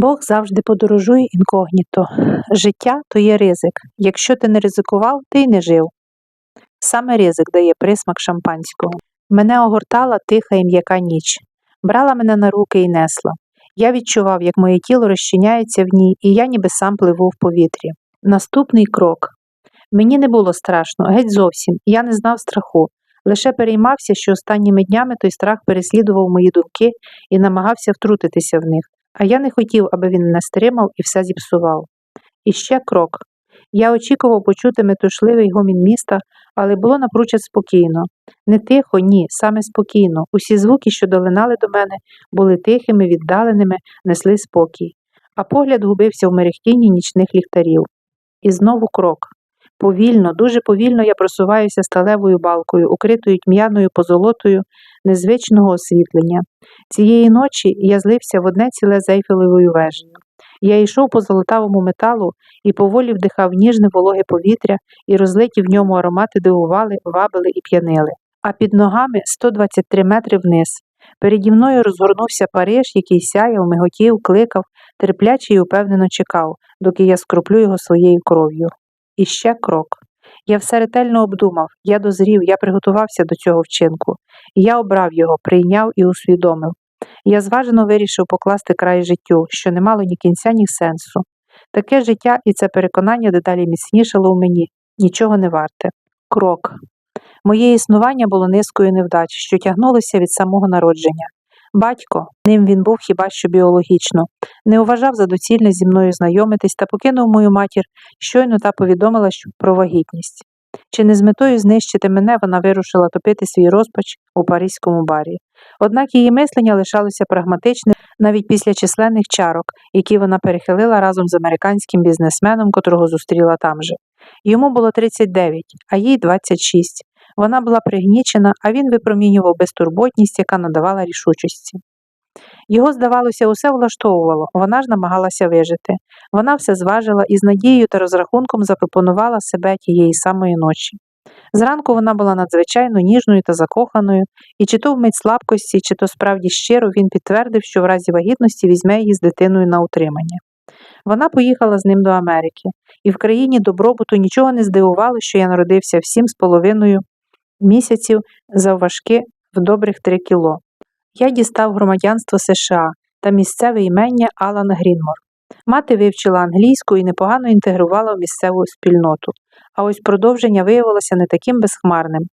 Бог завжди подорожує інкогніто. Життя то є ризик. Якщо ти не ризикував, ти й не жив. Саме ризик дає присмак шампанського. Мене огортала тиха і м'яка ніч. Брала мене на руки і несла. Я відчував, як моє тіло розчиняється в ній, і я ніби сам пливу в повітрі. Наступний крок. Мені не було страшно, геть зовсім, я не знав страху. Лише переймався, що останніми днями той страх переслідував мої думки і намагався втрутитися в них, а я не хотів, аби він мене стримав і все зіпсував. І ще крок. Я очікував почути метушливий гомін міста, але було напрочуд спокійно. Не тихо, ні, саме спокійно. Усі звуки, що долинали до мене, були тихими, віддаленими, несли спокій, а погляд губився в мерехтінні нічних ліхтарів. І знову крок. Повільно, дуже повільно я просуваюся сталевою балкою, укритою тьмяною позолотою незвичного освітлення. Цієї ночі я злився в одне ціле з Ейфелевою вежею. Я йшов по золотавому металу і поволі вдихав ніжне вологе повітря, і розлиті в ньому аромати дивували, вабили і п'янили. А під ногами 123 метри вниз. Переді мною розгорнувся Париж, який сяяв, миготів, кликав, терпляче і упевнено чекав, доки я скроплю його своєю кров'ю. І ще крок. Я все ретельно обдумав, я дозрів, я приготувався до цього вчинку. Я обрав його, прийняв і усвідомив. Я зважено вирішив покласти край життю, що не мало ні кінця, ні сенсу. Таке життя і це переконання дедалі міцнішало в мені, нічого не варте. Крок. Моє існування було низкою невдач, що тягнулося від самого народження. Батько, ним він був хіба що біологічно, не вважав за доцільне зі мною знайомитись та покинув мою матір, щойно та повідомила про вагітність. Чи не з метою знищити мене вона вирушила топити свій розпач у паризькому барі. Однак її мислення лишалося прагматичним навіть після численних чарок, які вона перехилила разом з американським бізнесменом, котрого зустріла там же. Йому було 39, а їй 26. Вона була пригнічена, а він випромінював безтурботність, яка надавала рішучості. Його, здавалося, усе влаштовувало, вона ж намагалася вижити. Вона все зважила і з надією та розрахунком запропонувала себе тієї самої ночі. Зранку вона була надзвичайно ніжною та закоханою, і чи то вмить слабкості, чи то справді щиро він підтвердив, що в разі вагітності візьме її з дитиною на утримання. Вона поїхала з ним до Америки, і в країні добробуту нічого не здивувало, що я народився в сім з половиною місяців завважки в добрих три кіло. Я дістав громадянство США та місцеве імення Алан Грінмор. Мати вивчила англійську і непогано інтегрувала в місцеву спільноту, а ось продовження виявилося не таким безхмарним.